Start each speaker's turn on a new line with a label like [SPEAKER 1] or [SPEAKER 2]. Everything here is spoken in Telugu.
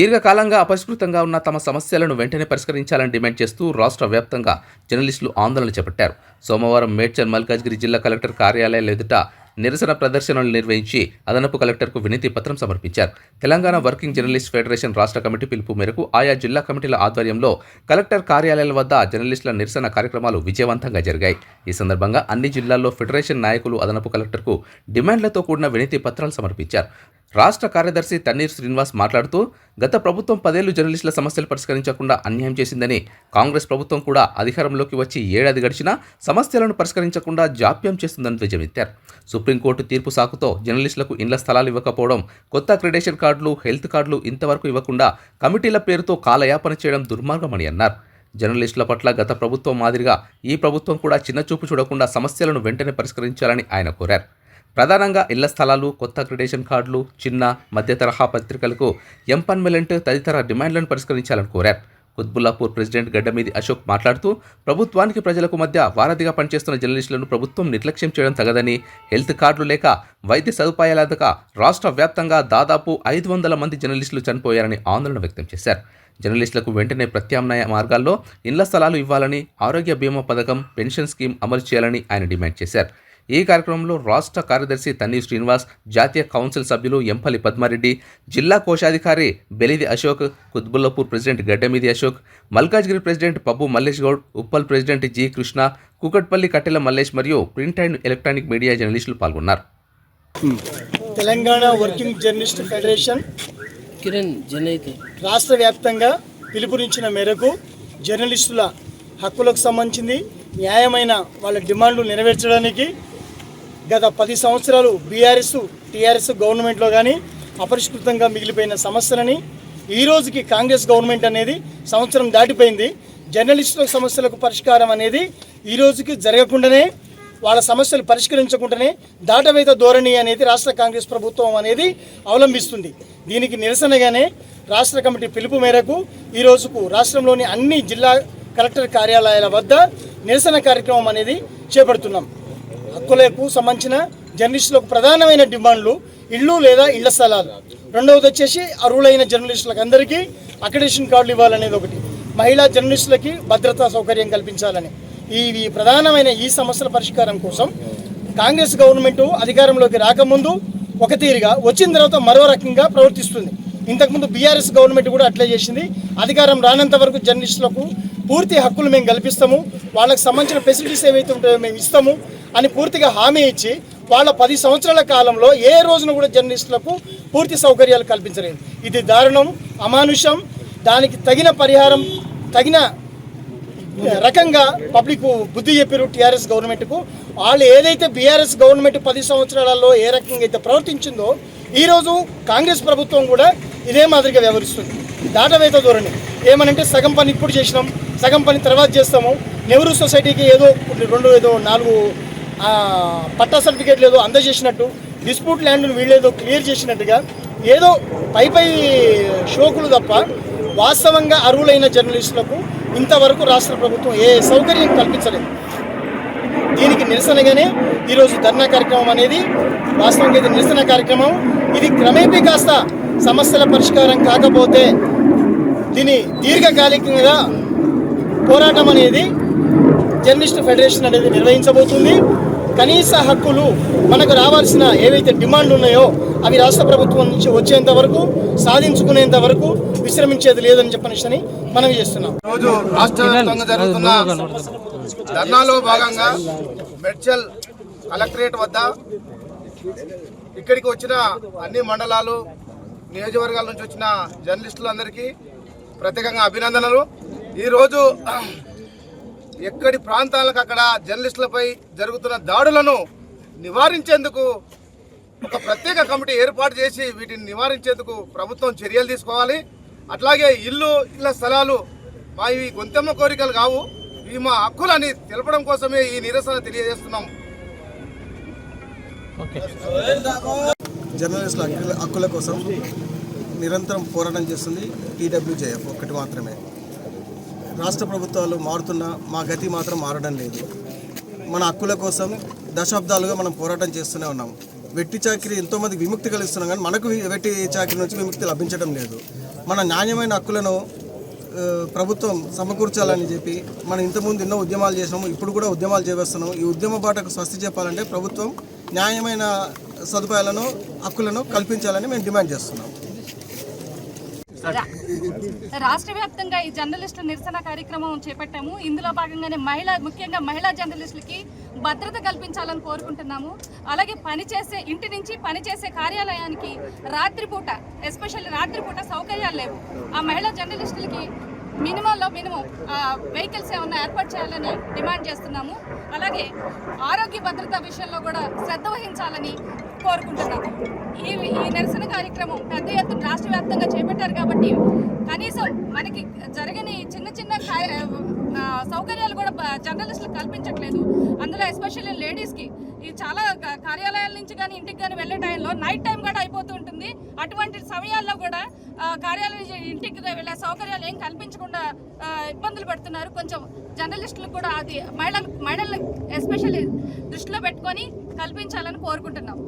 [SPEAKER 1] దీర్ఘకాలంగా అపరిష్కృతంగా ఉన్న తమ సమస్యలను వెంటనే పరిష్కరించాలని డిమాండ్ చేస్తూ రాష్ట్ర వ్యాప్తంగా జర్నలిస్టులు ఆందోళన చేపట్టారు. సోమవారం మేడ్చల్ మల్కాజ్గిరి జిల్లా కలెక్టర్ కార్యాలయాల ఎదుట నిరసన ప్రదర్శనలు నిర్వహించి అదనపు కలెక్టర్కు వినతి పత్రం సమర్పించారు. తెలంగాణ వర్కింగ్ జర్నలిస్ట్ ఫెడరేషన్ రాష్ట్ర కమిటీ పిలుపు మేరకు ఆయా జిల్లా కమిటీల ఆధ్వర్యంలో కలెక్టర్ కార్యాలయాల వద్ద జర్నలిస్టుల నిరసన కార్యక్రమాలు విజయవంతంగా జరిగాయి. ఈ సందర్భంగా అన్ని జిల్లాల్లో ఫెడరేషన్ నాయకులు అదనపు కలెక్టర్కు డిమాండ్లతో కూడిన వినతి పత్రాలు సమర్పించారు. రాష్ట్ర కార్యదర్శి తన్నీర్ శ్రీనివాస్ మాట్లాడుతూ గత ప్రభుత్వం పదేళ్ళు జర్నలిస్టుల సమస్యలు పరిష్కరించకుండా అన్యాయం చేసిందని కాంగ్రెస్ ప్రభుత్వం కూడా అధికారంలోకి వచ్చి ఏడాది గడిచినా సమస్యలను పరిష్కరించకుండా జాప్యం చేస్తుందని ధ్వజమెత్తారు. సుప్రీంకోర్టు తీర్పు సాకుతో జర్నలిస్టులకు ఇండ్ల స్థలాలు ఇవ్వకపోవడం కొత్త క్రెడెన్షియల్ కార్డులు హెల్త్ కార్డులు ఇంతవరకు ఇవ్వకుండా కమిటీల పేరుతో కాలయాపన చేయడం దుర్మార్గమని అన్నారు. జర్నలిస్టుల పట్ల గత ప్రభుత్వం మాదిరిగా ఈ ప్రభుత్వం కూడా చిన్నచూపు చూడకుండా సమస్యలను వెంటనే పరిష్కరించాలని ఆయన కోరారు. ప్రధానంగా ఇళ్ళ స్థలాలు కొత్త క్రెడేషన్ కార్డులు చిన్న మధ్య తరహా పత్రికలకు ఎంపన్మెలెంట్ తదితర డిమాండ్లను పరిష్కరించాలని కోరారు. కుత్బుల్లాపూర్ ప్రెసిడెంట్ గడ్డమీది అశోక్ మాట్లాడుతూ ప్రభుత్వానికి ప్రజలకు మధ్య వారధిగా పనిచేస్తున్న జర్నలిస్టులను ప్రభుత్వం నిర్లక్ష్యం చేయడం తగదని హెల్త్ కార్డులు లేక వైద్య సదుపాయాల రాష్ట్ర వ్యాప్తంగా దాదాపు ఐదు వందల మంది జర్నలిస్టులు చనిపోయారని ఆందోళన వ్యక్తం చేశారు. జర్నలిస్టులకు వెంటనే ప్రత్యామ్నాయ మార్గాల్లో ఇళ్ళ స్థలాలు ఇవ్వాలని ఆరోగ్య బీమా పథకం పెన్షన్ స్కీమ్ అమలు చేయాలని ఆయన డిమాండ్ చేశారు. ఈ కార్యక్రమంలో రాష్ట్ర కార్యదర్శి తన్నీర్ శ్రీనివాస్ జాతీయ కౌన్సిల్ సభ్యులు ఎంపల్లి పద్మారెడ్డి జిల్లా కోశాధికారి Belidi Ashok Quthbullapur president Gaddamidi Ashok Malkajgiri president Pabbu Mallesh Goud Uppal president G Krishna Kukatpally Kattela Mallesh మరియు ప్రింట్ అండ్ ఎలక్ట్రానిక్ మీడియా జర్నలిస్టులు పాల్గొన్నారు.
[SPEAKER 2] Telangana working journalist federation
[SPEAKER 3] Kiran జనైతే.
[SPEAKER 2] రాష్ట్ర వ్యాప్తంగా పిలుపునిచ్చిన మేరకు జర్నలిస్టుల హక్కులకు సంబంధించింది న్యాయమైన వాళ్ళ డిమాండ్లు నెరవేర్చడానికి గత పది సంవత్సరాలు బీఆర్ఎస్ టీఆర్ఎస్ గవర్నమెంట్లో కానీ అపరిష్కృతంగా మిగిలిపోయిన సమస్యలని ఈ రోజుకి కాంగ్రెస్ గవర్నమెంట్ అనేది సంవత్సరం దాటిపోయింది. జర్నలిస్టుల సమస్యలకు పరిష్కారం అనేది ఈ రోజుకి జరగకుండానే వాళ్ళ సమస్యలు పరిష్కరించకుండానే దాటవేత ధోరణి అనేది రాష్ట్ర కాంగ్రెస్ ప్రభుత్వం అనేది అవలంబిస్తుంది. దీనికి నిరసనగానే రాష్ట్ర కమిటీ పిలుపు మేరకు ఈ రోజుకు రాష్ట్రంలోని అన్ని జిల్లా కలెక్టర్ కార్యాలయాల వద్ద నిరసన కార్యక్రమం అనేది చేపడుతున్నాం. హక్కులకు సంబంధించిన జర్నలిస్టులకు ప్రధానమైన డిమాండ్లు ఇళ్ళు లేదా ఇళ్ళ స్థలాలు. రెండవది వచ్చేసి అర్హులైన జర్నలిస్టులకు అందరికీ అక్రిడేషన్ కార్డులు ఇవ్వాలనేది ఒకటి. మహిళా జర్నలిస్టులకి భద్రతా సౌకర్యం కల్పించాలని. ఈ ప్రధానమైన ఈ సమస్యల పరిష్కారం కోసం కాంగ్రెస్ గవర్నమెంట్ అధికారంలోకి రాకముందు ఒక తీరుగా వచ్చిన తర్వాత మరో రకంగా ప్రవర్తిస్తుంది. ఇంతకుముందు బీఆర్ఎస్ గవర్నమెంట్ కూడా అట్లే చేసింది. అధికారం రానంత వరకు జర్నలిస్టులకు పూర్తి హక్కులు మేము కల్పిస్తాము వాళ్ళకి సంబంధించిన ఫెసిలిటీస్ ఏవైతే ఉంటాయో మేము ఇస్తాము అని పూర్తిగా హామీ ఇచ్చి వాళ్ళ పది సంవత్సరాల కాలంలో ఏ రోజున కూడా జర్నలిస్టులకు పూర్తి సౌకర్యాలు కల్పించలేదు. ఇది దారుణం అమానుషం. దానికి తగిన పరిహారం తగిన రకంగా పబ్లిక్ బుద్ధి చెప్పారు టీఆర్ఎస్ గవర్నమెంట్కు. వాళ్ళు ఏదైతే బీఆర్ఎస్ గవర్నమెంట్ పది సంవత్సరాలలో ఏ రకంగా అయితే ప్రవర్తించిందో ఈరోజు కాంగ్రెస్ ప్రభుత్వం కూడా ఇదే మాదిరిగా వ్యవహరిస్తుంది. దాటవేత ధోరణి. ఏమనంటే సగం పని ఇప్పుడు చేసినాం సగం పని తర్వాత చేస్తాము. నెహ్రూ సొసైటీకి ఏదో రెండు ఏదో నాలుగు పట్టా సర్టిఫికేట్లు ఏదో అందజేసినట్టు డిస్ప్యూట్ ల్యాండ్ను వీళ్ళేదో క్లియర్ చేసినట్టుగా ఏదో పై పై షోకులు తప్ప వాస్తవంగా అర్హులైన జర్నలిస్టులకు ఇంతవరకు రాష్ట్ర ప్రభుత్వం ఏ సౌకర్యం కల్పించలేదు. దీనికి నిరసనగానే ఈరోజు ధర్నా కార్యక్రమం అనేది వాస్తవంగా ఇది నిరసన కార్యక్రమం. ఇది క్రమేపీ కాస్త సమస్యల పరిష్కారం కాకపోతే దీని దీర్ఘకాలికంగా పోరాటం అనేది జర్నలిస్ట్ ఫెడరేషన్ అనేది నిర్వహించబోతుంది. కనీస హక్కులు మనకు రావాల్సిన ఏవైతే డిమాండ్లు ఉన్నాయో అవి రాష్ట్ర ప్రభుత్వం నుంచి వచ్చేంత వరకు సాధించుకునేంత వరకు విశ్రమించేది లేదని చెప్పనిషని మనం చేస్తున్నాం.
[SPEAKER 4] రోజు రాష్ట్ర వ్యాప్తంగా జరుగుతున్న ధర్నాలో భాగంగా మెడ్చల్ కలెక్టరేట్ వద్ద ఇక్కడికి వచ్చిన అన్ని మండలాలు నియోజకవర్గాల నుంచి వచ్చిన జర్నలిస్టులందరికీ ప్రత్యేకంగా అభినందనలు. ఈరోజు ఎక్కడి ప్రాంతాలకు అక్కడ జర్నలిస్టులపై జరుగుతున్న దాడులను నివారించేందుకు ఒక ప్రత్యేక కమిటీ ఏర్పాటు చేసి వీటిని నివారించేందుకు ప్రభుత్వం చర్యలు తీసుకోవాలి. అట్లాగే ఇల్లు ఇళ్ళ స్థలాలు మా ఇవి గొంతెమ్మ కోరికలు కావు. ఇవి మా హక్కులని తెలపడం కోసమే ఈ నిరసన తెలియజేస్తున్నాం.
[SPEAKER 5] జర్నలిస్టుల హక్కుల హక్కుల కోసం నిరంతరం పోరాటం చేస్తుంది టీడబ్ల్యూజేఎఫ్ ఒక్కటి మాత్రమే. రాష్ట్ర ప్రభుత్వాలు మారుతున్నా మా గతి మాత్రం మారడం లేదు. మన హక్కుల కోసం దశాబ్దాలుగా మనం పోరాటం చేస్తూనే ఉన్నాం. వెట్టి చాకిరి ఎంతోమంది విముక్తి కలిగిస్తున్నాం కానీ మనకు వెట్టి చాకిరి నుంచి విముక్తి లభించడం లేదు. మన నాణ్యమైన హక్కులను ప్రభుత్వం సమకూర్చాలని చెప్పి మనం ఇంతకుముందు ఎన్నో ఉద్యమాలు చేసినాము ఇప్పుడు కూడా ఉద్యమాలు చేస్తున్నాము ఈ ఉద్యమ బాటకు స్వస్తి చెప్పాలంటే ప్రభుత్వం న్యాయమైన సదుపాయాలను హక్కులను కల్పించాలని మేము డిమాండ్ చేస్తున్నాం.
[SPEAKER 6] రాష్ట్ర వ్యాప్తంగా ఈ జర్నలిస్టుల నిరసన కార్యక్రమం చేపట్టాము. ఇందులో భాగంగానే మహిళా ముఖ్యంగా మహిళా జర్నలిస్టులకి భద్రత కల్పించాలని కోరుకుంటున్నాము. అలాగే పనిచేసే ఇంటి నుంచి పనిచేసే కార్యాలయానికి రాత్రిపూట ఎస్పెషల్లీ రాత్రిపూట సౌకర్యాలు లేవు. ఆ మహిళా జర్నలిస్టులకి మినిమంలో మినిమం వెహికల్స్ ఏమన్నా ఏర్పాటు చేయాలని డిమాండ్ చేస్తున్నాము. అలాగే ఆరోగ్య భద్రత విషయంలో కూడా శ్రద్ధ వహించాలని కోరుకుంటున్నాము. ఈ ఈ నిరసన కార్యక్రమం పెద్ద ఎత్తున రాష్ట్ర వ్యాప్తంగా చేపట్టారు కాబట్టి మనకి జరగని చిన్న చిన్న సౌకర్యాలు కూడా జర్నలిస్టులకు కల్పించట్లేదు. అందులో ఎస్పెషల్లీ లేడీస్కి ఈ చాలా కార్యాలయాల నుంచి కానీ ఇంటికి కానీ వెళ్ళే టైంలో నైట్ టైం కూడా అయిపోతూ ఉంటుంది. అటువంటి సమయాల్లో కూడా కార్యాలయం ఇంటికి వెళ్ళే సౌకర్యాలు ఏం కల్పించకుండా ఇబ్బందులు పడుతున్నారు. కొంచెం జర్నలిస్టులు కూడా అది మహిళలు మహిళలను ఎస్పెషల్లీ దృష్టిలో పెట్టుకొని కల్పించాలని కోరుకుంటున్నాం.